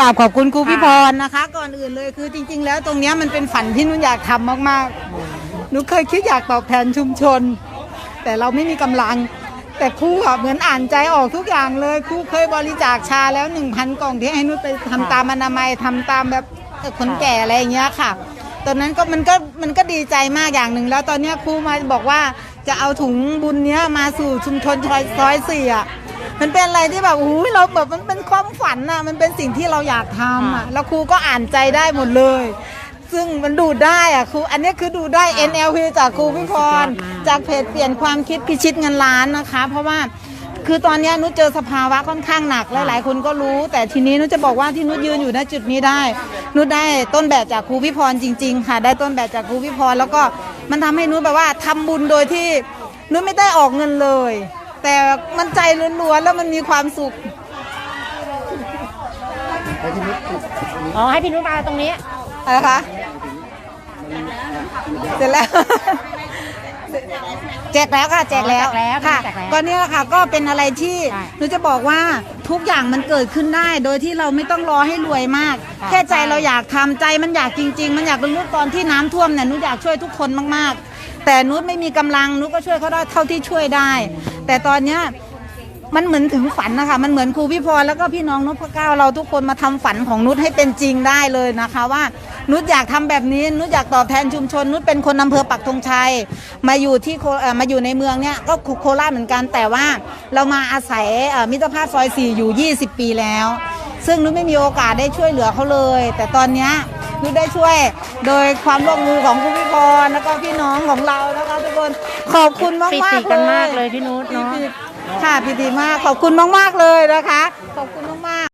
กราบขอบคุณครูพี่พรนะคะ ก่อนอื่นเลยคือจริง ๆ แล้วตรงเนี้ยมันเป็นฝันที่นุ่นอยากทำมากๆหนูเคยคิดอยากตอบแทนชุมชน แต่เราไม่มีกำลัง แต่ครูอะเหมือนอ่านใจออกทุกอย่างเลยครูเคยบริจาคชาแล้ว 1,000 กล่องที่ให้นุชไปทำตามอนามัยทำตามแบบคนแก่อะไรอย่างเงี้ยค่ะตอนนั้นก็มันก็มันก็ดีใจมากอย่างหนึ่งแล้วตอนนี้ครูมาบอกว่าจะเอาถุงบุญเนี้ยมาสู่ชุมชนซอยซอยสี่อะ มันเป็นอะไรที่แบบอุ้ยเราแบบมันเป็นความฝันอะมันเป็นสิ่งที่เราอยากทำอะแล้วครูก็อ่านใจได้หมดเลย ซึ่งมันดูได้อะครูอันนี้คือดูได้ NLP จากครูพี่พรจากเพจเปลี่ยนความคิดพิชิตเงินล้านนะคะ เพราะว่าคือตอนเนี้ยนุชเจอสภาวะค่อนข้างหนักและหลายคนก็รู้ แต่ทีนี้นุชจะบอกว่าที่นุชยืนอยู่ณจุดนี้ได้ นุชได้ต้นแบบจากครูพี่พรจริง ๆ ค่ะ ได้ต้นแบบจากครูพี่พรแล้วก็มันทำให้นุชแบบว่าทำบุญโดยที่นุชไม่ได้ออกเงินเลย แต่มันใจล้วนๆแล้วมันมีความสุขอ๋อให้พี่นุชมาตรงนี้อะไรคะเสร็จแล้ว แจกแล้วค่ะแจกแล้วแจกแล้วค่ะแจกแล้วก็เนี่ยค่ะ ก็เป็นอะไรที่ใช่หนูจะบอกว่าทุกอย่างมันเกิดขึ้นได้ โดยที่เราไม่ต้องรอให้รวยมาก ค่ะ แค่ใจใช่เราอยากทำใจมันอยากจริง ๆ มันอยากเป็นลูกตอนที่น้ำท่วมเนี่ยหนูอยากช่วยทุกคนมากๆ แต่นุชไม่มีกำลังนุชก็ช่วยเขาได้เท่าที่ช่วยได้ แต่ตอนเนี้ยมันเหมือนถึงฝันนะคะ มันเหมือนครูพี่พรแล้วก็พี่น้องนพเก้าเราทุกคนมาทำฝันของนุชให้เป็นจริงได้เลยนะคะ ว่านุชอยากทำแบบนี้นุชอยากตอบแทนชุมชนนุชเป็นคนอำเภอปักธงชัย มาอยู่ที่มาอยู่ในเมืองเนี่ยก็โคราชเหมือนกันแต่ว่าเรามาอาศัยมิตรภาพซอย4อยู่ 20 ปีแล้ว ซึ่งนุชไม่มีโอกาสได้ช่วยเหลือเขาเลย แต่ตอนเนี้ย นุชได้ช่วยโดยความร่วมมือของครูพี่พรแล้วก็พี่น้องของเรานะคะทุกคนขอบคุณมากปิมากติกันมากเลยพี่นุชเนาะ ค่ะพิธีมากขอบคุณมากๆเลยนะคะ ขอบคุณมากๆ